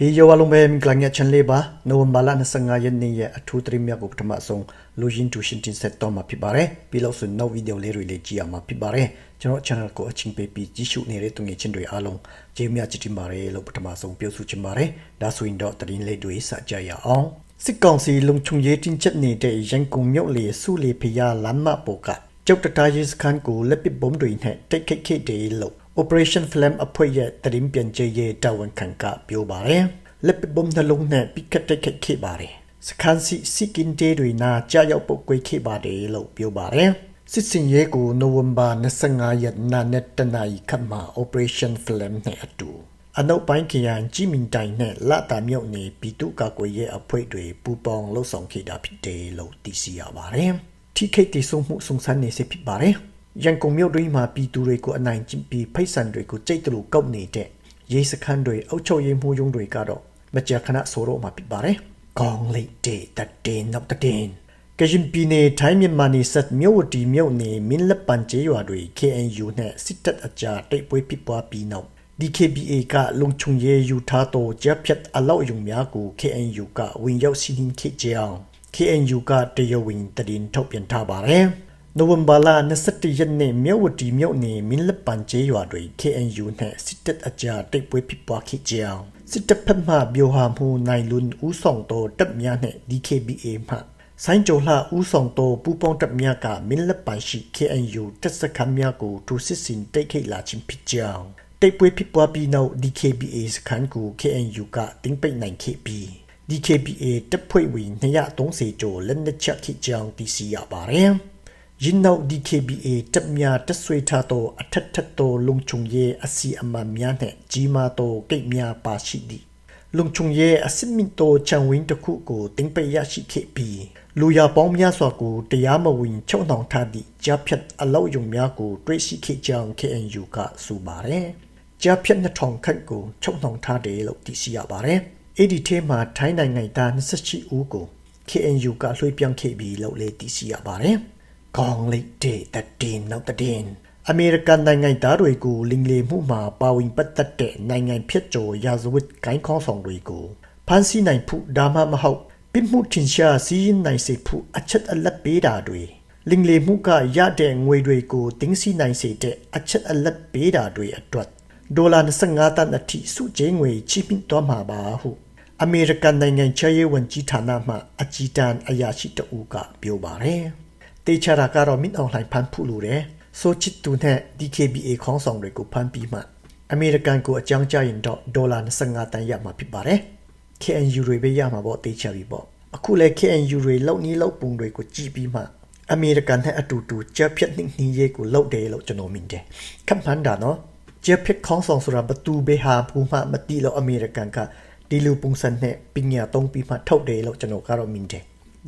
ဟေးယောအလုံးပဲမင်္ဂလာညချန်လေးပါနိုဝင်ဘာလ25ရက်နေ့ရဲ့အထူးသတင်းများကိုပထမဆုံးလူရင်းတူရှင်တင်ဆက်တော့မှာဖြစ်ပါတယ်ပြီးလို့ဆိုနောက်ဗီဒီယိုလေးတွေလေးကြည့်ရမှာဖြစ်ပါတယ်ကျွန်တော် channel ကိုအချင်းပေးပြီးကြည့်ရှုနေတဲ့သူငယ်ချင်းတွေအားလုံးကျေးဇူးများချစ်တင်ပါတယ်လို့ပထမဆုံးပြောဆိုချင်ပါတယ်ဒါဆိုရင်တော့သတင်းလေးတွေစကြရအောင်စစ်ကောင်စီလုံခြုံရေးတင်းကျပ်နေတဲ့ရန်ကုန်မြို့လေစုလေဖျားလမ်းမပေါ်ကကျောက်တတားရေးစခန်းကိုလက်ပစ်ဘုံတွေနဲ့တိုက်ခိုက်ခဲ့တယ်လို့ Operation Flame အဖွဲ့ရဲ့တရင်ပြန်ကျေးရဲ့တာဝန်ခံကပြောပါတယ်။လက်ပစ်ဘုံနှလုံးနဲ့ပိကတ်တိုက်ခိုက်ခဲ့ပါတယ်။စခန်းစီစီကင်တေတွေနာကြာရောက်ပုတ်ကွေးခဲ့ပါတယ်လို့ပြောပါတယ်။စစ်စင်ရဲကိုနိုဝင်ဘာ25ရက်နာနဲ့တနအီခတ်မှာ Operation Flame နဲ့အတူအနောက်ပိုင်းခရိုင်ကြီးမင်တိုင်နဲ့လာတာမြို့နယ်ပြည်သူ့ကာကွယ်ရေးအဖွဲ့တွေပူးပေါင်းလှုပ်ဆောင်ခဲ့တာဖြစ်တယ်လို့သိရှိရပါတယ်။ထိခိတ်တိဆုံမှုစုံစမ်းနေစေဖြစ်ပါတယ်။ ရန်ကုန်မြို့တွင်းမှာပြည်သူတွေကိုအနိုင်ကျင့်ပြီးဖိတ်ဆန်တွေကိုကြိတ်တလို့ကောက်နေတဲ့ရေးစခန်းတွေအုပ်ချုပ်ရေးမှုရုံးတွေကတော့မကြာခဏဆိုတော့မှာဖြစ်ပါတယ်။ကောင်းလေးတေတတဲ့နောက်တဲ့ကရင်ပြည်နယ်ထိုင်းမြန်မာနယ်စပ်မြို့ဝတီမြို့နယ်မင်းလက်ပန်ကျေးရွာတွေ KNU နဲ့စစ်တပ်အကြားတိုက်ပွဲဖြစ်ပွားပြီးနောက် DKBA ကလုံခြုံရေးယူထားသောကြက်ဖြတ်အလောက်ယုံများကို KNU ကဝင်ရောက်စီးနင်းခဲ့ကြောင်း KNU ကတရားဝင်တည်င်းထုတ်ပြန်ထားပါတယ်။ နိုဝင်ဘာလ21ရက်နေ့မြို့ဝတီမြို့နယ်မင်းလက်ပန်ကျေးရွာတွင် KNU နဲ့စစ်တပ်အကြားတိုက်ပွဲဖြစ်ပွားခဲ့ကြောင်းစစ်တပ်ဖက်မှပြောဟာမှုနိုင်လွန်ဦးဆောင်သောတပ်များနဲ့ DKBA မှဆိုင်းကျော်လှဦးဆောင်သောပူပေါင်းတပ်များကမင်းလက်ပန်ရှိ KNU တပ်စခန်းများကိုထူစစ်စင်တိုက်ခိုက်လာခြင်းဖြစ်ကြောင်းတိုက်ပွဲဖြစ်ပွားပြီးနောက် DKBA စခန်းကို KNU ကတင်းပိတ်နိုင်ခဲ့ပြီး DKBA တပ်ဖွဲ့ဝင်230ကျော်လက်နက်ချခဲ့ကြောင်းသိရှိရပါတယ်။ ယင်းနောက် DKBA တပ်များတပ်ဆွေထားသောအထက်ထက်သောလုံခြုံရေးအစီအမံများနှင့်ကြီးမားသောကိတ်များပါရှိသည်။လုံခြုံရေးအစစ်မီတိုချန်ဝင်းတစ်ခုကိုတင်ပိတ်ရရှိခဲ့ပြီးလူရပေါင်းများစွာကိုတရားမဝင်ချုံနှောင်ထားသည့်ကြားဖြတ်အလောက်ယုံများကိုတွေ့ရှိခဲ့ကြောင်း KNU ကဆိုပါတယ်။ကြားဖြတ်2000ခန့်ကိုချုံနှောင်ထားတယ်လို့သိရှိရပါတယ်။အဲ့ဒီထဲမှာထိုင်းနိုင်ငံသား28ဦးကို KNU ကလွှဲပြောင်းခဲ့ပြီးလို့လည်းသိရှိရပါတယ်။ ကောင်းလေးတဲ့တဲ့နောက်တဲ့အမေရိကန်နိုင်ငံသားတွေကိုလင်လေမှုမှာပါဝင်ပတ်သက်တဲ့နိုင်ငံဖြစ်ကျော်ရာဇဝတ်ကိုင်းခေါင်းဆောင်တွေကိုဖမ်းဆီးနိုင်ဖို့ဒါမှမဟုတ်ပြစ်မှုထင်ရှားစီးရင်နိုင်စေဖို့အချက်အလက်ပေးတာတွေလင်လေမှုကရတဲ့ငွေတွေကိုတင်းစီနိုင်စေတဲ့အချက်အလက်ပေးတာတွေအတွက်ဒေါ်လာ25တန်အထိစုကျင်းငွေချိပင်းသွားမှာပါဟုအမေရိကန်နိုင်ငံချဲရေးဝန်ကြီးဌာနမှအကြီးတန်းအရာရှိတဦးကပြောပါတယ်။ တေချာတာကတော့မင်းအောင်လှိုင်ဖမ်းဖူးလို့တယ်။ဆိုချစ်တူနဲ့ DKBA ခေါင်းဆောင်တွေကိုဖမ်းပြီးမှအမေရိကန်ကိုအကြောင်းကြားရင်တော့ဒေါ်လာ25တန်ရမှာဖြစ်ပါတယ်။ KNU တွေပဲရမှာပေါ့တေချာပြီပေါ့။အခုလဲ KNU တွေလောက်နီးလောက်ပုံတွေကိုကြည့်ပြီးမှအမေရိကန်နဲ့အတူတူကြက်ဖြတ်နှင်းနှီးရေးကိုလောက်တယ်လို့ကျွန်တော်မြင်တယ်။ခပ်မှန်တာနော်။ကြက်ဖြတ်ခေါင်းဆောင်ဆိုတာဘသူပဲဟာဘူးမှမတိလို့အမေရိကန်ကဒီလိုပုံစံနဲ့ပညာသုံးပြီးမှထုတ်တယ်လို့ကျွန်တော်ကတော့မြင်တယ်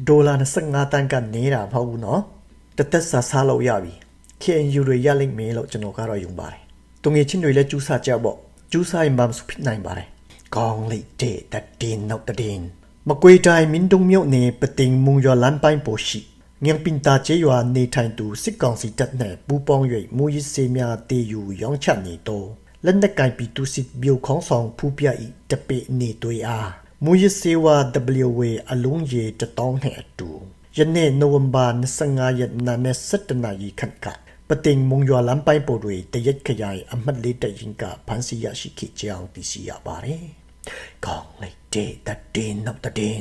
ဒေါ်လာ25တန်းကနေတာမဟုတ်ဘူးနော်တသက်စာစားလို့ရပြီ KNU တွေရလိမ့်မယ်လို့ကျွန်တော်ကတော့ယုံပါတယ်တုံငယ်ချင်းတွေလည်းကျူးစာကြပေါ့ကျူးစာရင်မှမစုဖြစ်နိုင်ပါတယ်ကောင်းလိုက်တဲ့တတင်နောက်တတင်မကွေတိုင်းမင်းတုံမြို့နယ်ပတင်မုံရွာလမ်းပိုင်းပေါ်ရှိငင်ပင်တာကျေးရွာနေထိုင်သူစစ်ကောင်စီတပ်နဲ့ပူးပေါင်း၍မူရစ်စေများတေယူရောင်းချနေတော့လက်နက်ကင်ပီတူစစ်ဘီယိုခေါင်းဆောင်ဖူးပြဤတပေနေတွေအား မူရစေဝါ WW အလုံးရေတတောင်းနဲ့အတူယနေ့နိုဝင်ဘာ25ရက်နာနဲ့7နာရီခန့်ကပတင်မုံရွာလမ်းပိုင်းပေါ်တွင်တရက်ခရိုင်အမှတ်လေးတရင်ကဖမ်းဆီးရရှိခဲ့ကြောင်းသိရှိရပါတယ်။ကောင်းလိုက်တဲ့တတင်နောက်တတင်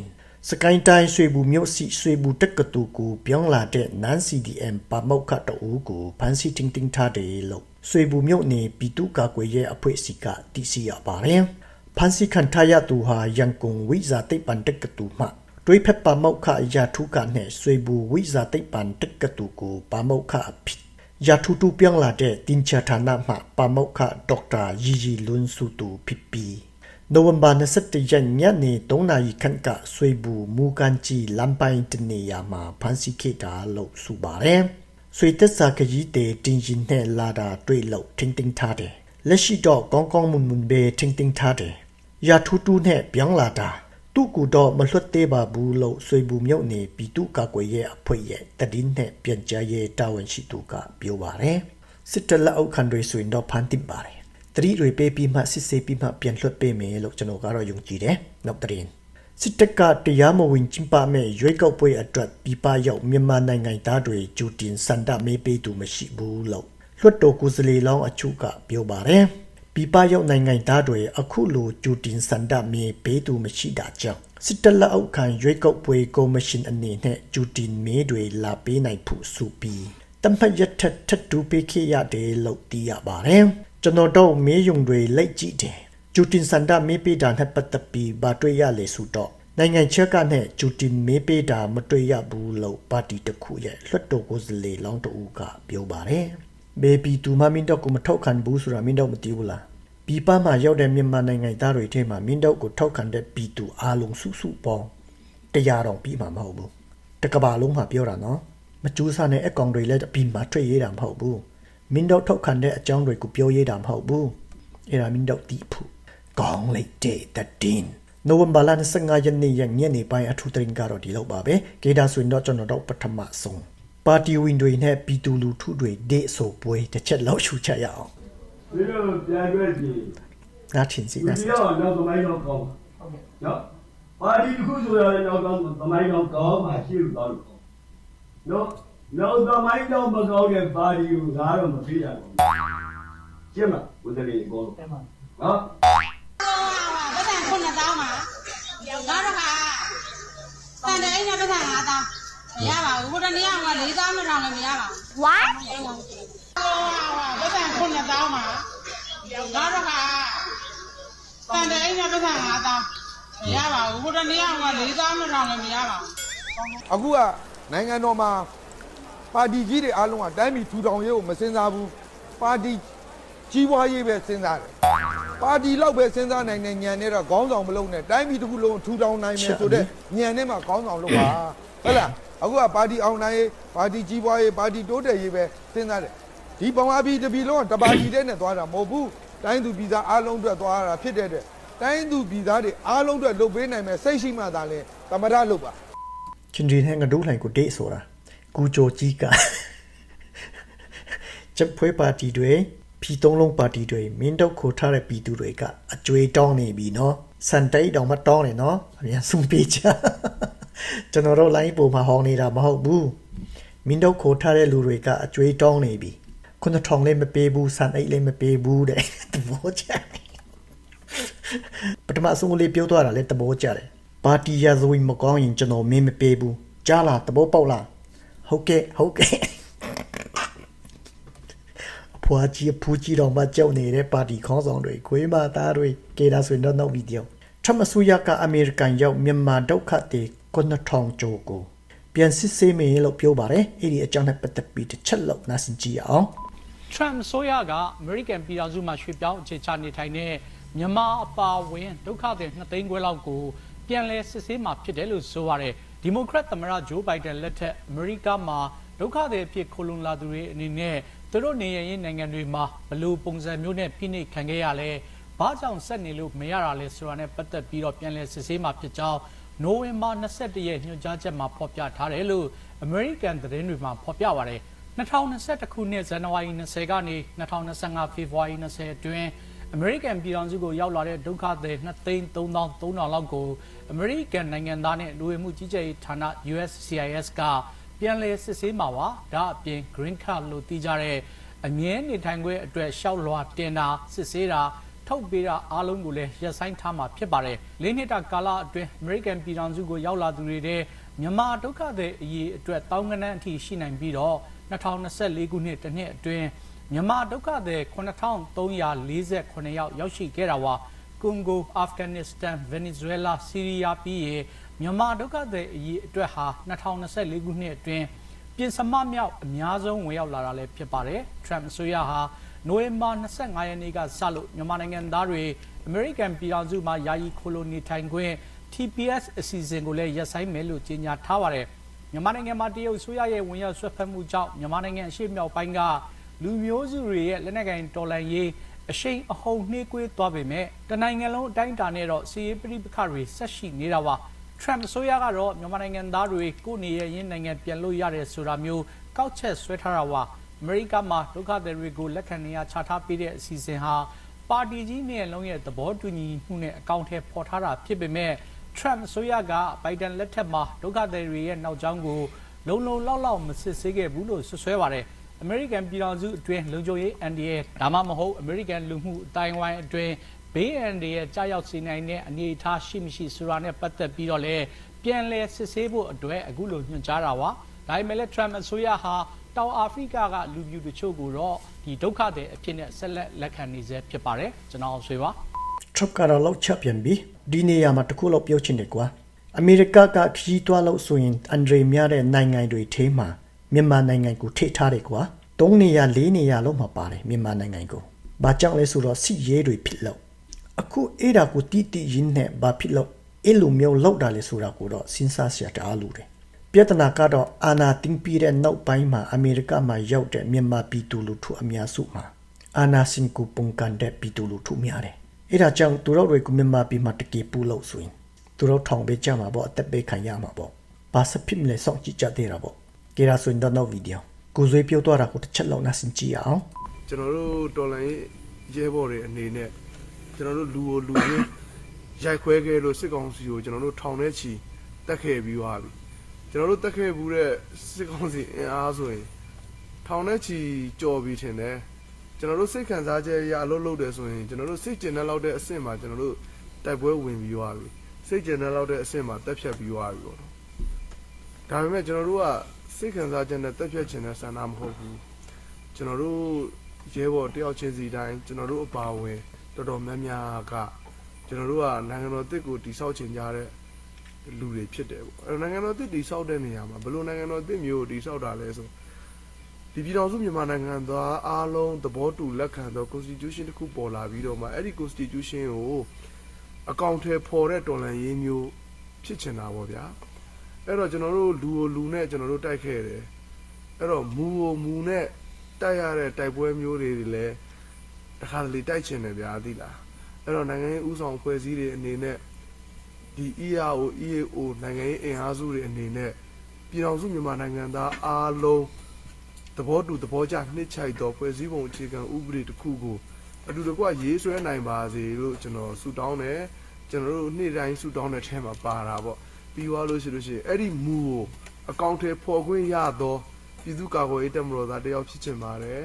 စကိုင်းတိုင်းရွှေဘူမြို့စီရွှေဘူတက္ကသိုလ်ကိုပြောင်းလာတဲ့နန်း CDM ပါမောက်ခတအူးကိုဖမ်းဆီးတင်းတင်းထားတယ်လို့ရွှေဘူမြို့နယ်ပြည်သူ့ကာကွယ်ရေးအဖွဲ့အစည်းကသိရှိရပါတယ်။ ဖမ်းဆီးခံထားရသူဟာရန်ကုန်ဝိဇာတိတ်ပံတက္ကသိုလ်မှတွေးဖက်ပါမောက်ခရာထူးကနဲ့ရွှေဘူဝိဇာတိတ်ပံတက္ကသိုလ်ကိုပါမောက်ခအဖြစ်ရာထူးတူပြောင်းလာတဲ့တင်ချာဌာနမှပါမောက်ခဒေါက်တာရီရီလွန်းစုတူဖြစ်ပြီးနိုဝင်ဘာ27ရက်ညနေ3နာရီခန့်ကဆွေဘူးမူကန်ကြီးလမ်းပိုင်းတနေရာမှာဖမ်းဆီးခဲ့တာလို့ဆိုပါတယ်။ဆွေသက်စာခကြီးတေတင်ရင်နဲ့လာတာတွေ့လို့ထင်းထင်းထားတယ်။လက်ရှိတော့ကောင်းကောင်းမွန်မွန်ပဲထင်းထင်းထားတယ်။ ရာထူးတူးနဲ့ပြောင်းလာတာသူ့ကူတော့မလွတ်သေးပါဘူးလို့ဆွေဘူးမြုပ်နေပြည်သူ့ကာကွယ်ရေးအဖွဲ့ရဲ့တည်င်းနဲ့ပြန်ကြားရေးတာဝန်ရှိသူကပြောပါတယ်။စစ်တလက်အောက်ခံတွေဆိုရင်တော့ဖမ်းတင်ပါတယ်။သတိတွေပေးပြီးမှစစ်ဆေးပြီးမှပြန်လွှတ်ပေးမယ်လို့ကျွန်တော်ကတော့ယုံကြည်တယ်နောက်သတင်းစစ်တပ်ကတရားမဝင်ကျင်းပမဲ့ရွေးကောက်ပွဲအတွက်ပြည်ပရောက်မြန်မာနိုင်ငံသားတွေဂျူတင်စန္ဒမေးပေးသူမရှိဘူးလို့လွှတ်တော်ကိုယ်စားလှယ်လောင်းအချို့ကပြောပါတယ် ပြည်ပရောက်နိုင်ငံသားတွေအခုလိုဂျူတင်စန္ဒမေးပေးသူမရှိတာကြောင့်စစ်တပ်လက်အောက်ခံရွေးကောက်ပွဲကော်မရှင်အနေနဲ့ဂျူတင်မေးတွေလာပေးနိုင်ဖို့ဆိုပြီးတမတ်ရထက်ထပ်တူပေးခဲ့ရတယ်လို့သိရပါတယ်ကျွန်တော်တို့မေးယုံတွေလိုက်ကြည့်တယ်ဂျူတင်စန္ဒမေးပေးတာနဲ့ပတ်သက်ပြီးဗာတွေ့ရလေဆိုတော့နိုင်ငံချက်ကနဲ့ဂျူတင်မေးပေးတာမတွေ့ရဘူးလို့ပါတီတစ်ခုရဲ့လွှတ်တော်ကိုယ်စားလှယ်လောင်းတဦးကပြောပါတယ် ဘေဘီတူမမင်းတော့ကိုမထောက်ခံဘူးဆိုတာမင်းတော့မသိဘူးလားပြည်ပမှာရောက်တဲ့မြန်မာနိုင်ငံသားတွေထဲမှာမင်းတို့ကိုထောက်ခံတဲ့ပြည်သူအားလုံးစုစုပေါင်းတရားတော်ပြီးမှာမဟုတ်ဘူးတကဘာလုံးမှာပြောတာနော်မကျူးစားနဲ့အကောင်တွေလည်းပြီးမှာထွက်ရတာမဟုတ်ဘူးမင်းတို့ထောက်ခံတဲ့အကြောင်းတွေကိုပြောရတာမဟုတ်ဘူးအဲ့ဒါမင်းတို့တီးဖို့ကောင်းလိုက်တဲ့တည်နိုဝင်ဘာလ25ရက်နေ့ရက်ညနေပိုင်းအထူးသတင်းကတော့ဒီလောက်ပါပဲကေဒါဆွင်တော့ကျွန်တော်တို့ပထမဆုံး ပါတီဝင်တွေနဲ့ပြည်သူလူထုတွေဒေ့ဆိုပွဲတစ်ချက်လောက်ရှုချက်ရအောင်ဒီလိုပြန်ရွက်ကြည့်ငါချင်းစီဒီငါလိုစီတော့နောက်သမိုင်းတော့ကောင်းနော်ပါတီတစ်ခုဆိုရရင်နောက်တော့သမိုင်းတော့ကောင်းမှရှိလို့တော့နော်နောက်သမိုင်းတော့မကောင်းတဲ့ပါတီကိုငါတော့မပြေးရဘူးကျင်းမဦးတလေးကောနော်ပတ်စံခုနှစ်တောင်းပါနောက်တစ်ခါတန်တဲ့အိမ်နဲ့ပတ်စံ၅တောင်း မရပါဘူးဘုရားနေရာက၄တောင်းမထောင်လည်းမရပါဘူး What? ပတ်စံခုနှစ်တောင်းပါနောက်တစ်ခါတန်တဲ့အိမ်နဲ့ပတ်စံ၅တောင်းမရပါဘူးဘုရားနေရာက၄တောင်းမထောင်လည်းမရပါဘူးအခုကနိုင်ငံတော်မှာပါတီကြီးတွေအားလုံးကတိုင်းပြည်ထူထောင်ရေးကိုမစင်စားဘူးပါတီကြီးပွားရေးပဲစဉ်းစားတယ်ပါတီလောက်ပဲစဉ်းစားနိုင်တဲ့ညံနဲ့တော့ခေါင်းဆောင်မလုပ်နဲ့တိုင်းပြည်တစ်ခုလုံးထူထောင်နိုင်မယ်ဆိုတဲ့ညံနဲ့မှခေါင်းဆောင်လုပ်ပါဟုတ်လား အခုကပါတီအောင်နိုင်ရေးပါတီကြီးပွားရေးပါတီတိုးတက်ရေးပဲစဉ်းစားတယ်ဒီပုံအပြီးတပြည်လုံးကတပါတီတဲ့နဲ့သွားတာမဟုတ်ဘူးတိုင်းသူပြည်သားအားလုံးအတွက်သွားတာဖြစ်တဲ့အတွက်တိုင်းသူပြည်သားတွေအားလုံးအတွက်လုပ်ပေးနိုင်မယ်စိတ်ရှိမှသာလဲသမထလုပ်ပါချင်းဒီနဲ့ငါတို့လှိုင်ကိုဒေ့ဆိုတာကူဂျိုကြီးကချက်ဖွဲပါတီတွေဖီသုံးလုံးပါတီတွေမင်းတို့ခိုထားတဲ့ပြည်သူတွေကအကြွေတောင်းနေပြီနော်စန်တိတ်တောင်မတောင်းနေနော်အမြန်ဆုံးပေးချ ကျွန်တော်တို့လိုင်းပေါ်မှာဟောင်းနေတာမဟုတ်ဘူးမင်းတို့ခိုထားတဲ့လူတွေကအကြွေတောင်းနေပြီခုနထောင်လေးမပေးဘူးစန်အိတ်လေးမပေးဘူးတဲ့သဘောကျတယ်ပထမဆုံးလေးပြောသွားတာလေတဘောကြတယ်ပါတီရဇဝင်မကောင်းရင်ကျွန်တော်မင်းမပေးဘူးကြားလားတဘောပေါက်လားဟုတ်ကဲ့ဟုတ်ကဲ့အဖွာကြီးအဖူးကြီးတော်မှကြောက်နေတဲ့ပါတီခေါင်းဆောင်တွေခွေးမသားတွေကေတာဆိုရင်တော့နောက်ဗီဒီယိုထမဆူရကအမေရိကန်ရောက်မြန်မာဒုက္ခတွေ ကုနထောင်ကျော်ကိုပြန်စစ်ဆေးမယ်လို့ပြောပါတယ်အဲ့ဒီအကြောင်းနဲ့ပတ်သက်ပြီးတစ်ချက်လောက်နားဆင်ကြည့်ရအောင် Trump ဆိုရက American ပြည်ထောင်စုမှာရွှေ့ပြောင်းအခြေချနေထိုင်တဲ့မြန်မာအပါအဝင်ဒုက္ခသည်2သိန်းခွဲလောက်ကိုပြန်လည်စစ်ဆေးမှာဖြစ်တယ်လို့ဆိုပါတယ်။ Democrat သမ္မတ Joe Biden လက်ထက်အမေရိကမှာဒုက္ခသည်အဖြစ်ခိုလုံလာသူတွေအနေနဲ့သူတို့နေရရင်နိုင်ငံတွေမှာဘလို့ပုံစံမျိုးနဲ့ဖိနှိပ်ခံခဲ့ရလဲ။ဘာကြောင့်ဆက်နေလို့မရတာလဲဆိုတာနဲ့ပတ်သက်ပြီးတော့ပြန်လည်စစ်ဆေးမှာဖြစ်ကြောင်း နိုဝင်ဘာ21ရက်ညွှန်ကြားချက်မှာဖော်ပြထားတယ်လို့ American သတင်းတွေမှာဖော်ပြပါတယ်။2021ခုနှစ်ဇန်နဝါရီ20ကနေ2025ဖေဖော်ဝါရီ20အတွင်းအမေရိကန်ပြည်ထောင်စုကိုရောက်လာတဲ့ဒုက္ခသည်2,3300လောက်ကိုအမေရိကန်နိုင်ငံသားနဲ့လူဝင်မှုကြီးကြပ်ရေးဌာန USCIS ကပြန်လည်စစ်ဆေးမှာပါဒါအပြင် Green Card လို့သိကြတဲ့အမြဲနေထိုင်ခွင့်အတွက်ရှောက်လွှာတင်တာစစ်ဆေးတာ ထုတ်ပေးတာအားလုံးကိုလည်းရပ်ဆိုင်းထားမှာဖြစ်ပါတယ်။လေးနှစ်တာကာလအတွင်း American ပြည်ထောင်စုကိုရောက်လာသူတွေတဲ့မြန်မာဒုက္ခသည်အရေးအတွက်တောင်းကနန်းအထိရှိနိုင်ပြီးတော့2024ခုနှစ်တစ်နှစ်အတွင်းမြန်မာဒုက္ခသည်9348ယောက်ရောက်ရှိခဲ့တာပါ။ကွန်ဂို၊အာဖဂန်နစ္စတန်၊ဗင်နီဇွဲလား၊ဆီးရီးယားပြီးရင်မြန်မာဒုက္ခသည်အရေးအတွက်ဟာ2024ခုနှစ်အတွင်းပြင်စမမြောက်အများဆုံးဝင်ရောက်လာတာလည်းဖြစ်ပါတယ်။ Trump အစိုးရဟာ နိုဝင်ဘာ25ရက်နေ့ကစလို့မြန်မာနိုင်ငံသားတွေအမေရိကန်ပြည်ထောင်စုမှာယာယီခိုလိုနေထိုင်ခွင့် TPS အစီအစဉ်ကိုလည်းရပ်ဆိုင်းမယ်လို့ကြေညာထားပါတယ်။မြန်မာနိုင်ငံမှာတရုတ်ဆိုရရဲ့ဝင်ရောက်ဆွတ်ဖက်မှုကြောင့်မြန်မာနိုင်ငံအရှေ့မြောက်ပိုင်းကလူမျိုးစုတွေရဲ့လက်နက်ကင်တော်လှန်ရေးအရှိန်အဟုန်နှေးကွေးသွားပေမဲ့တနိုင်ငံလုံးအတိုင်းအတာနဲ့တော့စီးရေးပြိပခါတွေဆက်ရှိနေတာပါ။ Trump အစိုးရကတော့မြန်မာနိုင်ငံသားတွေကိုနေရရင်နိုင်ငံပြန်လို့ရတယ်ဆိုတာမျိုးကောက်ချက်ဆွဲထားတာပါ အမေရိကမှာဒုက္ခသည်တွေကိုလက်ခံနေရချထားပေးတဲ့အစီအစဉ်ဟာပါတီကြီးနဲ့လုံးရဲ့သဘောတူညီမှုနဲ့အကောင့်ထဲပေါ်ထားတာဖြစ်ပေမဲ့ Trump အစိုးရကဘိုင်ဒန်လက်ထက်မှာဒုက္ခသည်တွေရဲ့နောက်ကျောင်းကိုလုံလုံလောက်လောက်မစစ်ဆေးခဲ့ဘူးလို့ဆွဆွဲပါတယ်။ American ပြည်ထောင်စုအတွင်းလုံခြုံရေးအန်ဒီရဲ့ဒါမှမဟုတ် American လူမှုအတိုင်းဝိုင်းအတွင်းဘေးအန်ဒီရဲ့ကြာရောက်စေနိုင်တဲ့အနေအထားရှိမရှိဆိုတာနဲ့ပတ်သက်ပြီးတော့လည်းပြန်လည်စစ်ဆေးဖို့အတွက်အခုလိုညွှန်ကြားတာပါ။ဒါပေမဲ့လည်း Trump အစိုးရဟာ တောင်အာဖရိကကလူမျိုးတချို့ကိုတော့ဒီဒုက္ခသည်အဖြစ်နဲ့ဆက်လက်လက်ခံနေဆဲဖြစ်ပါတယ်ကျွန်တော်အောင်ဆွေပါ Trump ကတော့လောက်ချက်ပြန်ပြီးဒီနေရာမှာတခုလောက်ပြောချင်တယ်ကွာအမေရိကကခီးတွားလို့ဆိုရင်အန်ဒရီများတဲ့နိုင်ငံတွေထဲမှာမြန်မာနိုင်ငံကိုထိထားတယ်ကွာ၃နေရာ၄နေရာလောက်မှာပါတယ်မြန်မာနိုင်ငံကိုဘာကြောင့်လဲဆိုတော့စစ်ရေးတွေဖြစ်လို့အခုအဲ့ဒါကိုတီးတီးရင်းနဲ့ဘာဖြစ်လို့အဲ့လိုမျိုးလောက်တာလဲဆိုတာကိုတော့စဉ်းစားစရာတအားလိုတယ် ပြဿနာကတော့အာနာတင်ပြီးတဲ့နောက်ပိုင်းမှာအမေရိကမှာရောက်တဲ့မြန်မာပြည်သူလူထုအများစုမှာအာနာစင်ကိုပုံကန်တဲ့ပြည်သူလူထုများတယ်။အဲ့ဒါကြောင့်သူတို့တွေကိုမြန်မာပြည်မှာတကယ်ပူလို့ဆိုရင်သူတို့ထောင်ပေးကြမှာပေါ့အသက်ပေးခံရမှာပေါ့။ဘာစဖြစ်မလဲစောင့်ကြည့်ကြသေးတာပေါ့။ကြရဆိုရင်တော့နောက်ဗီဒီယိုကိုဇွေးပြောသွားတာကိုတစ်ချက်လောက်နားဆင်ကြည့်အောင်ကျွန်တော်တို့တော်လိုင်းရဲဘော်တွေအနေနဲ့ကျွန်တော်တို့လူကိုလူချင်းရိုက်ခွဲခဲ့လို့စစ်ကောင်စီကိုကျွန်တော်တို့ထောင်ထဲချီတက်ခဲ့ပြီးသွားပြီ ကျွန်တော်တို့တက်ခဲ့ဘူးတဲ့စစ်ကောင်စီအင်အားဆိုရင်ထောင်ထဲချီကြော်ပြီးထင်တယ်ကျွန်တော်တို့စိတ်ခံစားချက်ရအလုပ်လုပ်တယ်ဆိုရင်ကျွန်တော်တို့စိတ်ကျင်တဲ့လောက်တဲ့အဆင့်မှာကျွန်တော်တို့တိုက်ပွဲဝင်ပြီးသွားပြီစိတ်ကျင်တဲ့လောက်တဲ့အဆင့်မှာတက်ဖြတ်ပြီးသွားပြီပေါ့နော်ဒါပေမဲ့ကျွန်တော်တို့ကစိတ်ခံစားချက်နဲ့တက်ဖြတ်ခြင်းနဲ့ဆန္ဒမဟုတ်ဘူးကျွန်တော်တို့ရဲဘော်တယောက်ချင်းစီတိုင်းကျွန်တော်တို့အပါအဝင်တော်တော်များများကကျွန်တော်တို့ကနိုင်ငံတော်တစ်ကိုတိဆောက်ချင်ကြတဲ့ လူတွေဖြစ်တယ်ပေါ့အဲနိုင်ငံတော်တစ်တိဆောက်တဲ့နေရာမှာဘယ်လိုနိုင်ငံတော်တစ်မျိုးကိုတိဆောက်တာလဲဆိုဒီပြည်တော်စုမြန်မာနိုင်ငံသားအားလုံးသဘောတူလက်ခံသော constitution တစ်ခုပေါ်လာပြီးတော့မှအဲ့ဒီ constitution ကိုအကောင့်ထဲပေါ်တဲ့တော်လှန်ရေးမျိုးဖြစ်ချင်တာပေါ့ဗျာအဲ့တော့ကျွန်တော်တို့လူကိုလူနဲ့ကျွန်တော်တို့တိုက်ခဲ့တယ်အဲ့တော့မူကိုမူနဲ့တိုက်ရတဲ့တိုက်ပွဲမျိုးတွေလည်းတစ်ခါတလေတိုက်ချင်တယ်ဗျာသိလားအဲ့တော့နိုင်ငံရေးဥဆောင်ဖွဲ့စည်းတွေအနေနဲ့ ဒီ EAO EAO နိုင်ငံရေးအင်အားစုတွေအနေနဲ့ပြည်ထောင်စုမြန်မာနိုင်ငံသားအားလုံးသဘောတူသဘောကျနှစ်ချိုက်သောဖွဲ့စည်းပုံအခြေခံဥပဒေတစ်ခုကိုအတူတကွရေးဆွဲနိုင်ပါစေလို့ကျွန်တော်ဆုတောင်းတယ်ကျွန်တော်တို့နေ့တိုင်းဆုတောင်းတဲ့ထဲမှာပါတာပေါ့ပြီးသွားလို့ရှိလို့ရှိရင်အဲ့ဒီမူကိုအကောင့်ထဲပေါ်ခွင့်ရသောပြည်သူ့ကာကွယ်ရေးတပ်မတော်သားတယောက်ဖြစ်ချင်ပါတယ်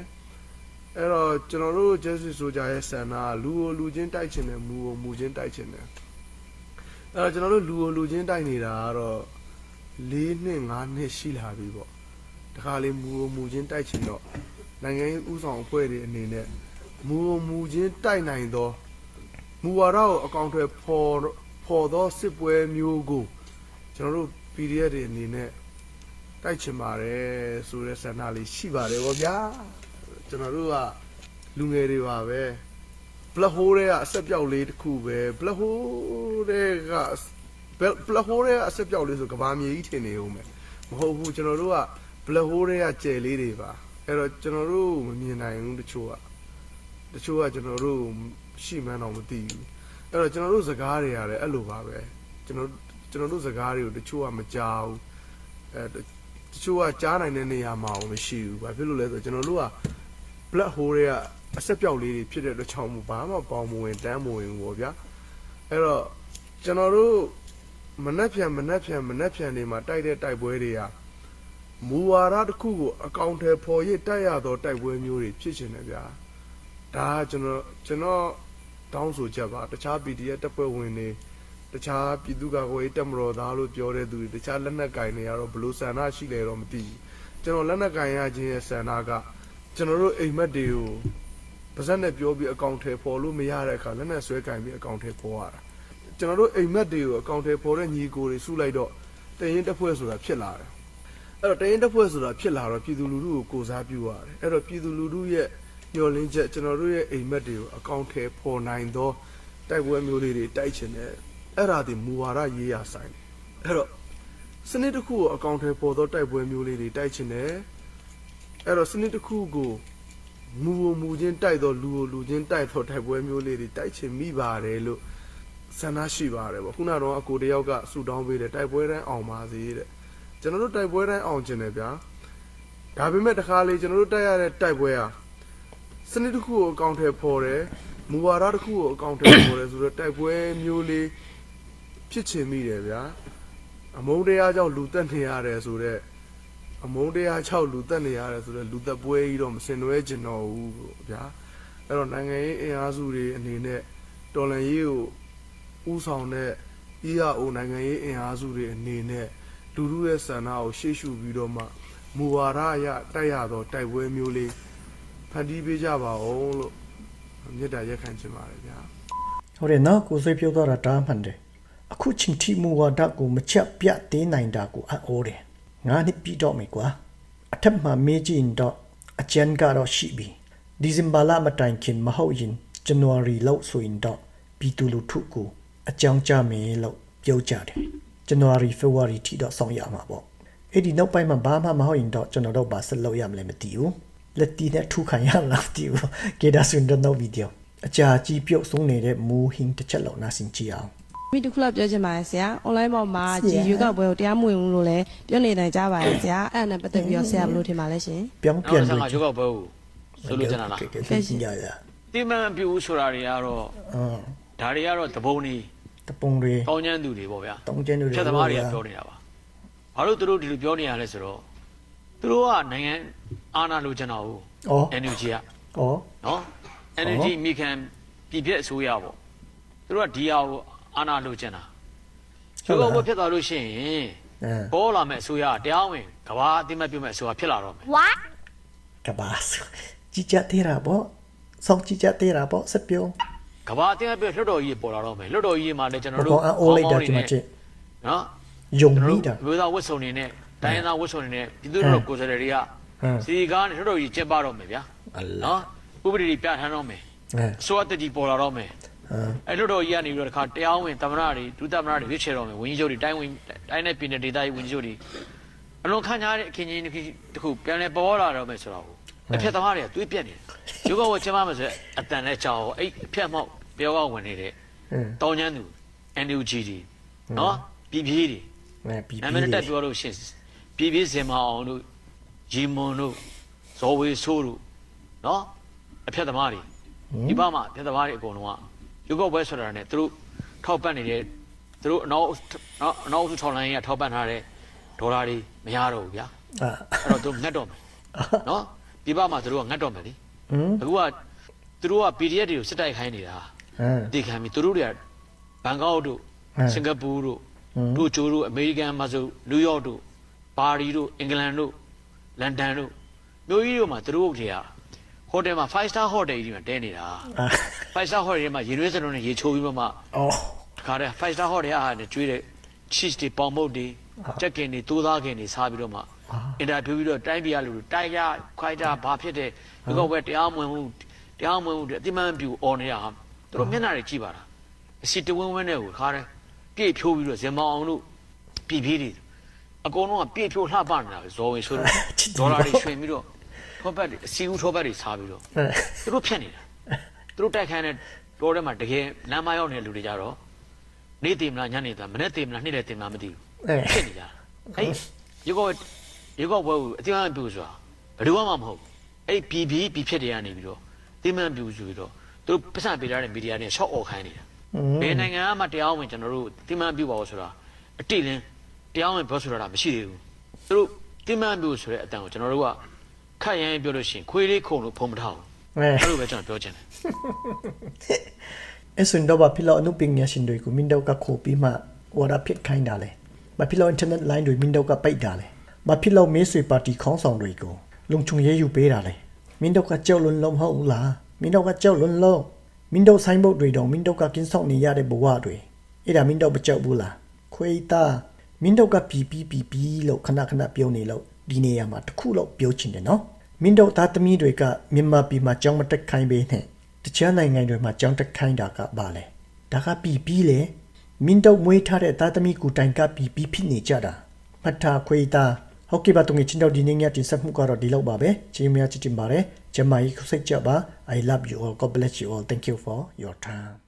အဲ့တော့ကျွန်တော်တို့ Justice Soldier ရဲ့ဆန္ဒကလူကိုလူချင်းတိုက်ချင်တယ်မူကိုမူချင်းတိုက်ချင်တယ် အဲ့တော့ကျွန်တော်တို့လူကိုလူချင်းတိုက်နေတာကတော့၄နှစ်၅နှစ်ရှိလာပြီပေါ့တခါလေမူကိုမူချင်းတိုက်ချင်တော့နိုင်ငံရေးဥဆောင်အဖွဲ့တွေအနေနဲ့မူကိုမူချင်းတိုက်နိုင်တော့မူဝါဒကိုအကောင့်တွေပေါ်ပေါ်သောစစ်ပွဲမျိုးကိုကျွန်တော်တို့ PDF တွေအနေနဲ့တိုက်ချင်ပါတယ်ဆိုတဲ့ဆန္ဒလေးရှိပါတယ်ဗောဗျာကျွန်တော်တို့ကလူငယ်တွေပါပဲ ဘလက်ဟိုးတွေကအဆက်ပြောက်လေးတစ်ခုပဲဘလက်ဟိုးတွေကဘလက်ဟိုးတွေကအဆက်ပြောက်လေးဆိုကဘာမြေကြီးထင်နေဦးမယ်မဟုတ်ဘူးကျွန်တော်တို့ကဘလက်ဟိုးတွေကကျယ်လေးတွေပါအဲ့တော့ကျွန်တော်တို့မမြင်နိုင်ဘူးတချို့ကတချို့ကကျွန်တော်တို့ရှိမှန်းတော့မသိဘူးအဲ့တော့ကျွန်တော်တို့စကားတွေရတယ်အဲ့လိုပါပဲကျွန်တော်ကျွန်တော်တို့စကားတွေကိုတချို့ကမကြောက်အဲတချို့ကကြားနိုင်တဲ့နေရာမှာမရှိဘူး။ဘာဖြစ်လို့လဲဆိုတော့ကျွန်တော်တို့က black hole တွေက အဆက်ပြောက်လေးတွေဖြစ်တဲ့အတွက်ချောင်းမဘာမှပေါင်းမဝင်တန်းမဝင်ဘူးပေါ့ဗျာ။အဲ့တော့ကျွန်တော်တို့မနှက်ဖြန်မနှက်ဖြန်မနှက်ဖြန်တွေမှာတိုက်တဲ့တိုက်ပွဲတွေကမူဝါဒတစ်ခုကိုအကောင့်ထဲပေါ်ရတိုက်ရသောတိုက်ပွဲမျိုးတွေဖြစ်ရှင်တယ်ဗျာ။ဒါကကျွန်တော်ကျွန်တော်တောင်းဆိုချက်ပါတခြား PDF တပ်ဖွဲ့ဝင်တွေတခြားပြည်သူ့ကာကွယ်ရေးတပ်မတော်သားလို့ပြောတဲ့သူတွေတခြားလက်နက်ကင်တွေကတော့ဘလို့ဆန္ဒရှိလဲတော့မသိဘူးကျွန်တော်လက်နက်ကင်ရခြင်းရဲ့ဆန္ဒကကျွန်တော်တို့အိမ်မက်တွေကို ပါဇက်နဲ့ပြောပြီးအကောင့်ထဲပေါ်လို့မရတဲ့အခါလက်နက်ဆွဲကင်ပြီးအကောင့်ထဲပေါ်ရတာကျွန်တော်တို့အိမ်မက်တွေကိုအကောင့်ထဲပေါ်တဲ့ညီကိုတွေစုလိုက်တော့တရင်တစ်ဖွဲ့ဆိုတာဖြစ်လာတယ်အဲ့တော့တရင်တစ်ဖွဲ့ဆိုတာဖြစ်လာတော့ပြည်သူလူထုကိုကိုစားပြုရတယ်အဲ့တော့ပြည်သူလူထုရဲ့ညှော်လင်းချက်ကျွန်တော်တို့ရဲ့အိမ်မက်တွေကိုအကောင့်ထဲပေါ်နိုင်သောတိုက်ပွဲမျိုးလေးတွေတိုက်ချင်တယ်အဲ့ဒါဒီမူဝါဒရေးရဆိုင်တယ်အဲ့တော့စနစ်တစ်ခုကိုအကောင့်ထဲပေါ်သောတိုက်ပွဲမျိုးလေးတွေတိုက်ချင်တယ်အဲ့တော့စနစ်တစ်ခုကို မူကိုမူချင်းတိုက်သောလူကိုလူချင်းတိုက်သောတိုက်ပွဲမျိုးလေးတွေတိုက်ချင်မိပါတယ်လို့ဆန္ဒရှိပါတယ်ပေါ့ခုနကတော့အကိုတယောက်ကဆူတောင်းပေးတယ်တိုက်ပွဲတိုင်းအောင်ပါစေတဲ့ကျွန်တော်တို့တိုက်ပွဲတိုင်းအောင်ကျင်တယ်ဗျာဒါပေမဲ့တခါလေကျွန်တော်တို့တိုက်ရတဲ့တိုက်ပွဲဟာစနစ်တစ်ခုကိုအကောင့်ထဲပေါ်တယ်မူဝါဒတစ်ခုကိုအကောင့်ထဲပေါ်တယ်ဆိုတော့တိုက်ပွဲမျိုးလေးဖြစ်ချင်မိတယ်ဗျာအမုန်းတရားကြောင့်လူတက်နေရတယ်ဆိုတော့ အမုန်းတရားကြောင့်လူတက်နေရတယ်ဆိုတော့လူသက်ပွဲကြီးတော့မစင်နွဲကျင်တော့ဘူးပေါ့ဗျာအဲ့တော့နိုင်ငံရေးအင်အားစုတွေအနေနဲ့တော်လန်ရေးကိုဥဆောင်တဲ့ EAO နိုင်ငံရေးအင်အားစုတွေအနေနဲ့လူလူရဲ့ဆန္ဒကိုရှေ့ရှုပြီးတော့မှမူဝါဒအရတိုက်ရတော့တိုက်ပွဲမျိုးလေးဖန်တီးပေးကြပါဦးလို့မြစ်တာရက်ခံချင်ပါတယ်ဗျာဟုတ်တယ်နော်ကိုစိတ်ပြောတော့တာတားမှန်တယ်အခုချင်းတီမူဝါဒကိုမချက်ပြတ်သေးနိုင်တာကိုအော်တယ် ငါနှစ်ပြီးတော့မယ်ကွာအထက်မှာမေးကြည့်ရင်တော့အကျန်ကတော့ရှိပြီဒီဇင်ဘာလမတိုင်ခင်မဟုတ်ရင်ဇန်နဝါရီလောက်ဆိုရင်တော့ပြည်သူလူထုကိုအကြောင်းကြားမယ်လို့ပြောကြတယ်ဇန်နဝါရီဖေဖော်ဝါရီထိတော့ဆောင်ရမှာပေါ့အဲ့ဒီနောက်ပိုင်းမှာဘာမှမဟုတ်ရင်တော့ကျွန်တော်တို့ဘာဆက်လုပ်ရမလဲမသိဘူးလက်တီနဲ့ထူခံရမလားမသိဘူးကေဒါဆွန်တော့နောက်ဗီဒီယိုအကြာကြီးပြုတ်ဆုံးနေတဲ့မူဟင်းတစ်ချက်လောက်နားဆင်ကြည့်အောင် မိတစ်ခုလောက်ပြောချင်ပါတယ်ဆရာ။ online ပေါ်မှာဆရာဒီရွေးကောက်ပွဲကိုတရားမဝင်ဘူးလို့လည်းပြောနေတယ်ကြားပါတယ်ဆရာ။အဲ့ဒါနဲ့ပတ်သက်ပြီးတော့ဆရာဘယ်လိုထင်ပါလဲရှင်ပြောင်းနောပြန်က်ဆက်လို့မှာရုပ်ောက်ပွဲကိုဆိုလို့ကျန်တာလားကဲကဲကဲကြည့်ရရတိမန်ပြူဆိုတာတွေကတော့အင်းဒါတွေကတော့သဘုံနေတပုံတွေကောင်းချမ်းသူတွေပေါ့ဗျာတောင်းကျင်းတွေဖြတ်သမားတွေကပြောနေတာပါဘာလို့သူတို့ဒီလိုပြောနေရလဲဆိုတော့သူတို့ကနိုင်ငံအာဏာလိုချင်တာဟုတ်ဩ NUG ကဩနော် NUG မိခံပြည်ပြည့်အစိုးရပေါ့သူတို့ကဒီဟာကို အာဏာလိုချင်တာရုပ်ောက်ပွဲဖြစ်သွားလို့ရှိရင်အဲပေါ်လာမဲ့အစိုးရကတရားဝင်ကဘာအသိမဲ့ပြုမဲ့အစိုးရဖြစ်လာတော့မယ်ကဘာစကြည့်ကြသေးတာပေါ့စောင့်ကြည့်ကြသေးတာပေါ့စက်ပြုံးကဘာအသိမဲ့ပြုလွှတ်တော်ကြီးပေါ်လာတော့မယ်လွှတ်တော်ကြီးမှာလည်းကျွန်ဘတော်တို့ကောင်အိုးလိုက်တာဒီမှာချစ်နော်ယုံကျွန်မိတော်တာတို့မျိုးသားဝတ်စုံတွေနဲ့တိုင်းရင်းသားဝတ်စုံတွေနဲ့ပြည်သူ့တို့ကိုယ်စားလှယ်တွေကဟမ်စီကားနဲ့တို့တို့ကြီးကျက်ပါတော့မယ်ဗျာအလ္လာနော်ဥပဒေတွေပြဋ္ဌာန်းတော့မယ်အဲအစိုးရတတိပေါ်လာတော့မယ် ဟမ်အဲ့တို့တို့ကြီးကနေပြီးတော့တခါတရားဝင်သမ္မတတွေဒုသမ္မတတွေရွေးချယ်တော့မယ်ဝန်ကြီးချုပ်တွေတိုင်းဝင်တိုင်းနဲ့ပြည်နယ်ဒေသကြီးဝန်ကြီးချုပ်တွေအလွန်ခံစားရတဲ့အခင်းကြီးတစ်ခုပြန်လဲပေါ်လာတော့မယ်ဆိုတော့အဖြတ်သမားတွေကတွေးပြက်နေတယ်ရုပ်ကဝကျမမယ်ဆိုအတန်နဲ့ကြောက်အဲ့အဖြတ်မောက်ပြောကဝင်နေတဲ့ဟမ်တောင်းချမ်းသူ NUG တွေနော်ပြည်ပြည်တွေအဲပြီးနာပြီမည်တက်ပြောလို့ရှရင်ပြည်ပြည်စင်မအောင်တို့ရီမွန်တို့ဇော်ဝေဆိုးတို့နော်အဖြတ်သမားတွေဒီဘာမှာအဖြတ်သမားတွေအကုန်လုံးက ရုပ်ောက်ပွဲဆိုတာနဲ့သူတို့ထောက်ပံ့နေတဲ့သူတို့အနောက်နော်အနောက်စုထောက်လိုင်းကထောက်ပံ့ထားတဲ့ဒေါ်လာတွေမရတော့ဘူးဗျာအာအဲ့တော့သူတို့ငတ်တော့မယ်နော်ဒီဘာမှာသူတို့ကငတ်တော့မယ်လေဟမ်အခုကသူတို့က PDF တွေကိုစစ်တိုက်ခိုင်းနေတာဟမ်ဒီခံပြီးသူတို့တွေကဘန်ကောက်တို့ဟမ်စင်ကာပူတို့ဟမ်တို့ကျိုးတို့အမေရိကန်မှာဆိုနယူးယောက်တို့ပါရီတို့အင်္ဂလန်တို့လန်ဒန်တို့မြို့ကြီးတို့မှာသူတို့တွေက ဟိုတယ်မှာ5 star hotel ကြီးမှာတဲနေတာအာ5 star hotel တွေမှာရေနွေးစလုံးနဲ့ရေချိုးပြီးမှမှအော်တခါတည်း5 star hotel အားနဲ့ကျွေးတဲ့ cheese တွေပေါင်မုတ်တွေချက်ကင်တွေတိုးသားကင်တွေစားပြီးတော့မှအင်တာဗျူးပြီးတော့တိုင်းပြည်ကလူတွေတိုက်ရခွိုက်တာဘာဖြစ်တဲ့ဒီကောပဲတရားမဝင်ဘူးတရားမဝင်ဘူးတဲ့အတိမန်ပြူអော်နေတာဟာသူတို့မျက်နှာတွေကြည့်ပါလားအစီတဝင်းဝင်းနဲ့ကိုခါတယ်ပြည့်ဖြိုးပြီးတော့ဇင်မောင်အောင်တို့ပြည်ပြည်တွေအကုန်လုံးကပြည့်ဖြိုးလှပနေတာပဲဇော်ဝင်ဆိုတော့ဒေါ်လာတွေရွှင်ပြီးတော့ ထောပတ်တွေအစီဦးထောပတ်တွေစားပြီးတော့အဲသူတို့ဖြတ်နေတာသူတို့တိုက်ခိုင်းတဲ့တောထဲမှာတကယ်လမ်းမရောက်နေတဲ့လူတွေကြတော့နေ့တည်မလားညနေသားမနေ့တည်မလားနေ့လည်းတည်မလားမသိဘူးအဲဖြစ်နေကြတာအဲ့ရေကောရေကောဘွဲကိုအတိအမှန်ပြူဆိုတာဘယ်သူမှမဟုတ်ဘူးအဲ့ပြည်ပြည်ပြည်ဖြစ်တွေကနေပြီးတော့တိမှန်ပြူဆိုပြီးတော့သူတို့ပတ်စံပေးထားတဲ့မီဒီယာတွေရှော့អော်ခိုင်းနေတာဘယ်နိုင်ငံမှတရားဝင်ကျွန်တော်တို့တိမှန်ပြူပါလို့ဆိုတာအတိလင်းတရားဝင်ပြောဆိုတာမရှိသေးဘူးသူတို့တိမှန်ပြူဆိုတဲ့အတန်ကိုကျွန်တော်တို့က ခက်ရမ်းပြောလို့ရှိရင်ခွေးလေးခုံလို့ဖုံမထားဘူးအဲအဲ့လိုပဲကျွန်တော်ပြောချင်တယ်အစင်တော့ဘာဖြစ်လို့အနုပညာရှင်တွေကိုမင်းတို့ကခိုးပြီးမှဝါဒဖြစ်ခိုင်းတာလဲဘာဖြစ်လို့ internet line တွေမင်းတို့ကပိတ်တာလဲဘာဖြစ်လို့မေးဆွေပါတီခေါင်းဆောင်တွေကိုလုံခြုံရေးယူပေးတာလဲမင်းတို့ကကြောက်လွန်းလုံးမဟုတ်ဘူးလားမင်းတို့ကကြောက်လွန်းလုံးမင်းတို့ဆိုင်ဘုတ်တွေတော့မင်းတို့ကကင်းဆောင်နေရတဲ့ဘဝတွေအဲ့ဒါမင်းတို့မကြောက်ဘူးလားခွေးသားမင်းတို့ကပီပီပီပီလို့ခဏခဏပြောနေလို့ဒီနေရာမှာတစ်ခုလောက်ပြောချင်တယ်နော် မင်းတို့သားသမီးတွေကမြန်မာပြည်မှာကြောင်းမတက်ခိုင်းပေးနဲ့တခြားနိုင်ငံတွေမှာကြောင်းတက်ခိုင်းတာကဘာလဲဒါကပြီပြီးလေမင်းတို့မွေးထားတဲ့သားသမီးကူတိုင်ကပြီပြီးဖြစ်နေကြတာမှတ်ထားခွေးသားဟုတ်ကဲ့ပါတုံငယ်ချင်းတို့ဒီနေ့ညတင်ဆက်မှုကတော့ဒီလောက်ပါပဲချင်းများချစ်တင်ပါတယ်ကျမကြီးခုစိတ်ကြပါ I love you all God bless you all thank you for your time